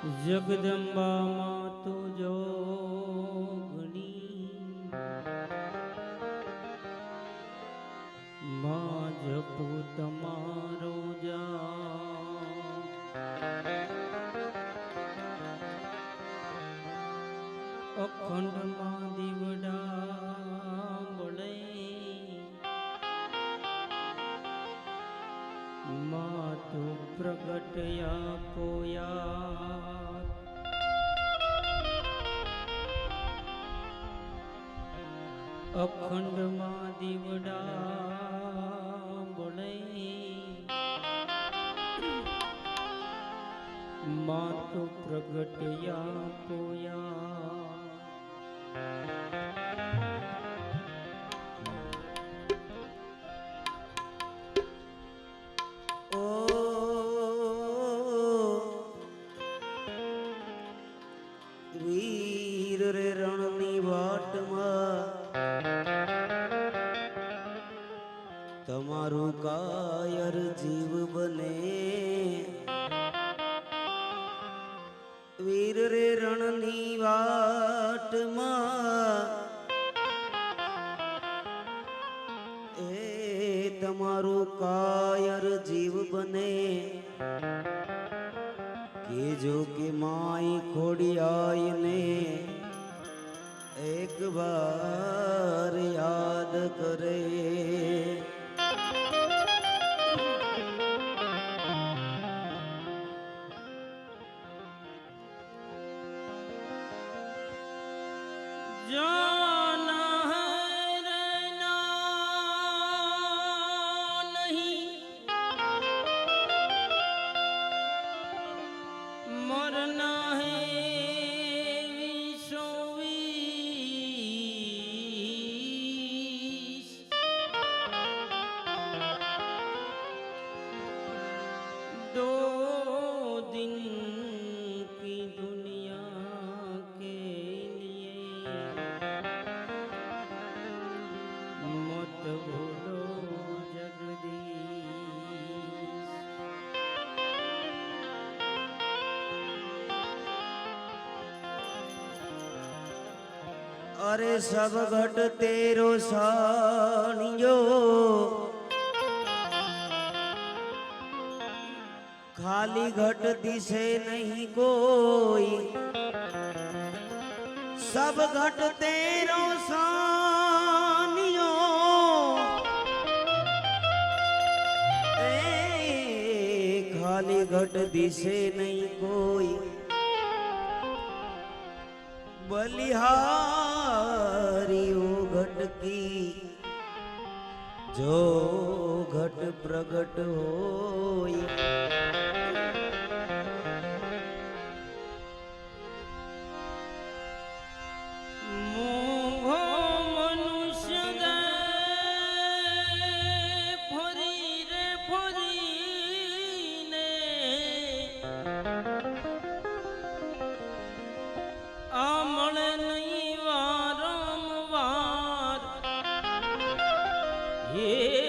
જગદંબામાં તો જોગણી માં જપો તમારો જાપ અખંડમાં દીવડા બળે માં તો પ્રગટયા પોયા. અખંડમાં દીવડા બળે માં તો પ્રગટયા પોયા. જીવ બને કે જો કે માઈ ખોડિયાઈને એક વાર યાદ કરે. અરે સબ ઘટ તેરો સાણિયો. ખાલી ઘટ દિશે નહીં કોઈ. સબ ઘટ તેરો સાનિયો ખાલી ઘટ દિશે નહીં કોઈ. બલિહારીઓ ઘટકી જો ઘટ પ્રગટ હોય 耶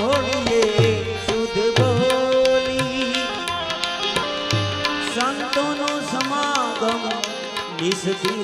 બોલીએ શુદ્ધ બોલી. સંતોનો સમાગમ નિષ્ઠી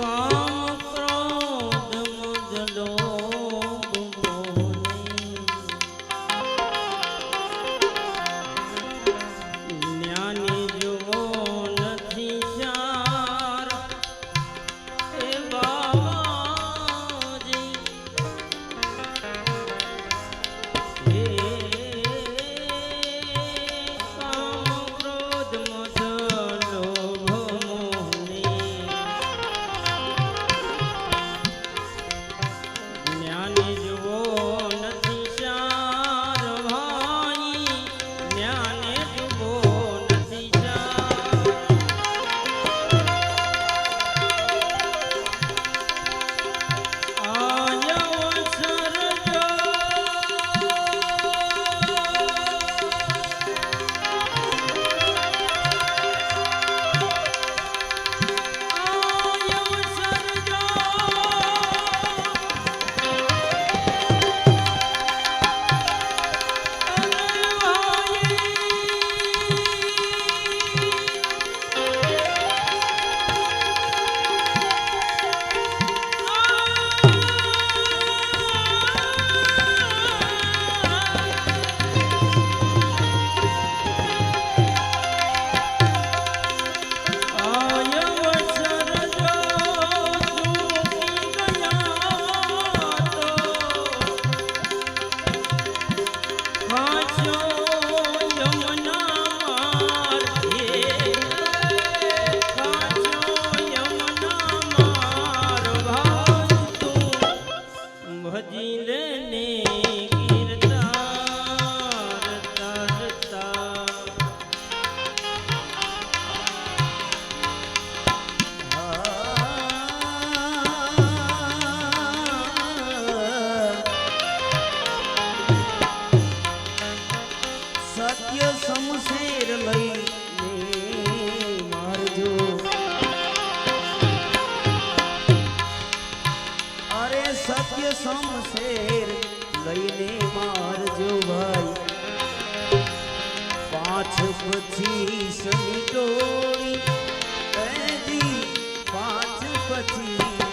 Bye. સત્ય સમશેર લઈ અરે સત્ય સમશેર લઈને મારજો ભાઈ. પાછ પછી સમી ટોળી પાછ પછી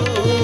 શુદ્ધ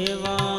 સેવા